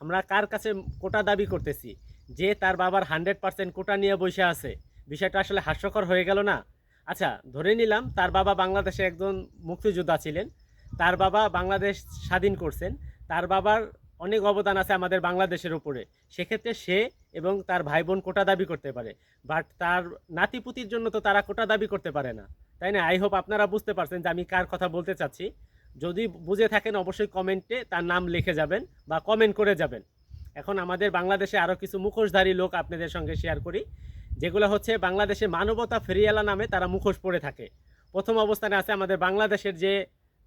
আমরা কার কাছে কোটা দাবি করতেছি? যে তার বাবার হান্ড্রেড পার্সেন্ট কোটা নিয়ে বসে আছে। বিষয়টা আসলে হাস্যকর হয়ে গেল না? আচ্ছা ধরে নিলাম তার বাবা বাংলাদেশে একজন মুক্তিযোদ্ধা ছিলেন। তার বাবা বাংলাদেশ স্বাধীন করছেন। তার বাবার অনেক অবদান আছে আমাদের বাংলাদেশের উপরে। সেক্ষেত্রে সে এবং তার ভাই বোন কোটা দাবি করতে পারে। বাট তার নাতিপুতির জন্য তো তারা কোটা দাবি করতে পারে না। তাই না? আই হোপ আপনারা বুঝতে পারছেন যে আমি কার কথা বলতে চাচ্ছি। যদি বুঝে থাকেন, অবশ্যই কমেন্টে তার নাম লিখে যাবেন বা কমেন্ট করে যাবেন। এখন আমাদের বাংলাদেশে আরও কিছু মুখোশধারী লোক আপনাদের সঙ্গে শেয়ার করি। যেগুলো হচ্ছে বাংলাদেশে মানবতা ফেরিয়ালা নামে তারা মুখোশ পড়ে থাকে। প্রথম অবস্থানে আছে আমাদের বাংলাদেশের যে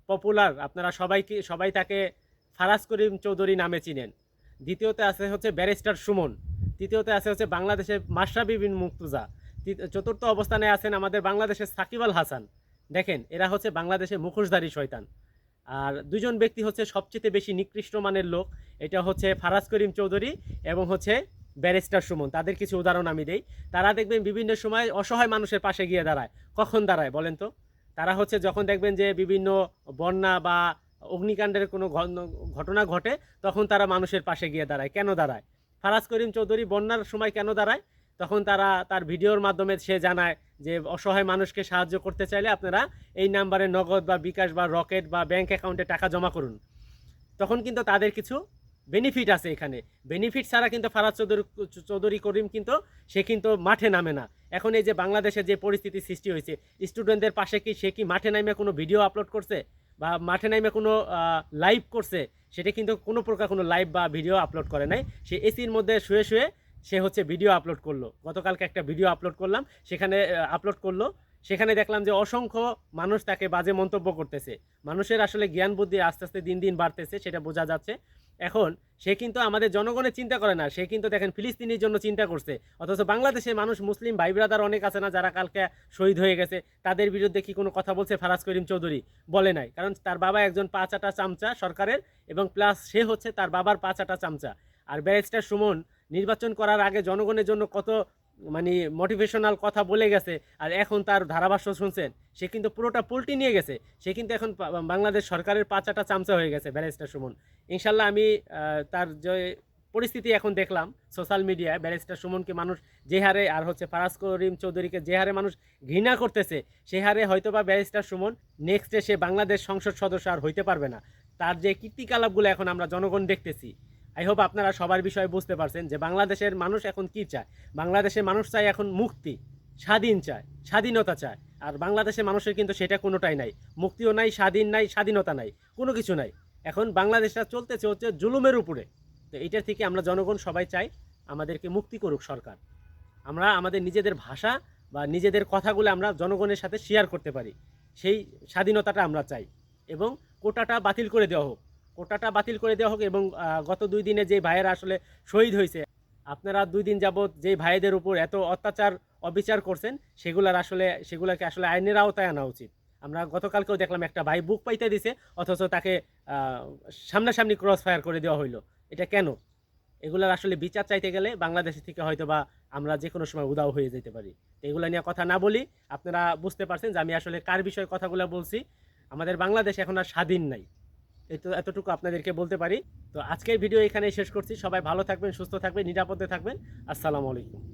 পপুলার আপনারা সবাইকে, সবাই তাকে ফারাজ করিম চৌধুরী নামে চিনেন। দ্বিতীয়তে আছে হচ্ছে ব্যারিস্টার সুমন। তৃতীয়তে আছে হচ্ছে বাংলাদেশের মাশরাফি বিন মুক্তুজা চতুর্থ অবস্থানে আছেন আমাদের বাংলাদেশের সাকিব আল হাসান। দেখেন, এরা হচ্ছে বাংলাদেশের মুখোশধারী শয়তান। আর দুজন ব্যক্তি হচ্ছে সবচেয়ে বেশি নিকৃষ্ট মানের লোক। এটা হচ্ছে ফারাজ করিম চৌধুরী এবং হচ্ছে ব্যারিস্টার সুমন। তাদের কিছু উদাহরণ আমি দেই। তারা দেখবেন বিভিন্ন সময় অসহায় মানুষের পাশে গিয়ে দাঁড়ায়। কখন দাঁড়ায় বলেন তো? তারা হচ্ছে যখন দেখবেন যে বিভিন্ন বন্যা বা অগ্নিকাণ্ডের কোনো ঘটনা ঘটে, তখন তারা মানুষের পাশে গিয়ে দাঁড়ায়। কেন দাঁড়ায়? ফারাজ করিম চৌধুরী বন্যার সময় কেন দাঁড়ায়? তখন তারা তার ভিডিওর মাধ্যমে সে জানায় যে অসহায় মানুষকে সাহায্য করতে চাইলে আপনারা এই নাম্বারে নগদ বা বিকাশ বা রকেট বা ব্যাংক অ্যাকাউন্টে টাকা জমা করুন। তখন কিন্তু তাদের কিছু বেনিফিট আছে এখানে। বেনিফিট ছাড়া কিন্তু ফারাজ চৌধুরী চৌধুরী করিম কিন্তু সে কিন্তু মাঠে নামে না। এখন এই যে বাংলাদেশে যে পরিস্থিতি সৃষ্টি হয়েছে স্টুডেন্টদের পাশে কি সে কি মাঠে নামে কোনো ভিডিও আপলোড করছে? বা মাঠে নামে কোনো লাইভ করছে? সেটা কিন্তু কোনো প্রকার কোনো লাইভ বা ভিডিও আপলোড করে নাই। সে এসির মধ্যে শুয়ে শুয়ে সে হচ্ছে ভিডিও আপলোড করল। গতকালকে একটা ভিডিও আপলোড করলাম, সেখানে আপলোড করল। সেখানে দেখলাম যে অসংখ্য মানুষ তাকে বাজে মন্তব্য করতেছে। মানুষের আসলে জ্ঞান বুদ্ধি আস্তে আস্তে দিন দিন বাড়তেছে, সেটা বোঝা যাচ্ছে। এখন সে কিন্তু আমাদের জনগণের চিন্তা করে না, সে কিন্তু দেখেন ফিলিস্তিনির জন্য চিন্তা করছে। অথচ বাংলাদেশের মানুষ মুসলিম ভাই ব্রাদার অনেক আছে না, যারা কালকে শহীদ হয়ে গেছে, তাদের বিরুদ্ধে কি কোনো কথা বলছে ফারাজ করিম চৌধুরী? বলে নাই। কারণ তার বাবা একজন পাঁচাটা চামচা সরকারের এবং প্লাস সে হচ্ছে তার বাবার পাঁচাটা চামচা। আর ব্যারিস্টার সুমন নির্বাচন করার আগে জনগণের জন্য কত মানে মোটিভেশনাল কথা বলে গেছে, আর এখন তার ধারাভাষ্য শুনছেন, সে কিন্তু পুরোটা পোল্টি নিয়ে গেছে, সে কিন্তু এখন বাংলাদেশ সরকারের পাঁচাটা চামচা হয়ে গেছে, ব্যারিস্টার সুমন। ইনশাল্লাহ আমি তার যে পরিস্থিতি এখন দেখলাম সোশ্যাল মিডিয়ায়, ব্যারিস্টার সুমনকে মানুষ যে হারে, আর হচ্ছে ফারাজ করিম চৌধুরীকে যে হারে মানুষ ঘৃণা করতেছে, সে হারে হয়তো বা ব্যারিস্টার সুমন নেক্সটে সে বাংলাদেশ সংসদ সদস্য আর হইতে পারবে না। তার যে কীর্তিকলাপগুলো এখন আমরা জনগণ দেখতেছি আই হোপ আপনারা সবার বিষয়ে বুঝতে পারছেন যে বাংলাদেশের মানুষ এখন কি চায়? বাংলাদেশের মানুষ চায় এখন মুক্তি, স্বাধীন চায়, স্বাধীনতা চায়। আর বাংলাদেশের মানুষের কিন্তু সেটা কোনোটাই নাই। মুক্তিও নাই, স্বাধীন নাই, স্বাধীনতা নাই, কোনো কিছু নাই। এখন বাংলাদেশটা চলতেছে হচ্ছে জুলুমের উপরে। তো এইটা থেকে আমরা জনগণ সবাই চাই আমাদেরকে মুক্তি করুক সরকার। আমরা আমাদের নিজেদের ভাষা বা নিজেদের কথাগুলো আমরা জনগণের সাথে শেয়ার করতে পারি। সেই স্বাধীনতাটা আমরা চাই এবং কোটাটা বাতিল করে দেওয়া হোক। কোটাটা বাতিল করে দেওয়া হোক এবং গত দুই দিনে যে ভাইয়েরা আসলে শহীদ হয়েছে, আপনারা দুই দিন যাবৎ যে ভাইদের উপর এত অত্যাচার, অবিচার করছেন, সেগুলার আসলে, সেগুলোকে আসলে আইনের আওতায় আনা উচিত। আমরা গতকালকেও দেখলাম একটা ভাই বুক পাইতে দিছে, অথচ তাকে সামনাসামনি ক্রস ফায়ার করে দেওয়া হইল। এটা কেন? এগুলার আসলে বিচার চাইতে গেলে বাংলাদেশ থেকে হয়তো বা আমরা যে কোনো সময় উদাও হয়ে যেতে পারি। তো এগুলো নিয়ে কথা না বলি, আপনারা বুঝতে পারছেন যে আমি আসলে কার বিষয়ে কথাগুলো বলছি। আমাদের বাংলাদেশ এখন আর স্বাধীন নাই। এতো এতটুকু আপনাদেরকে বলতে পারি। তো আজকের ভিডিও এখানে শেষ করছি। সবাই ভালো থাকবেন, সুস্থ থাকবেন, নিরাপদে থাকবেন। আসসালামু আলাইকুম।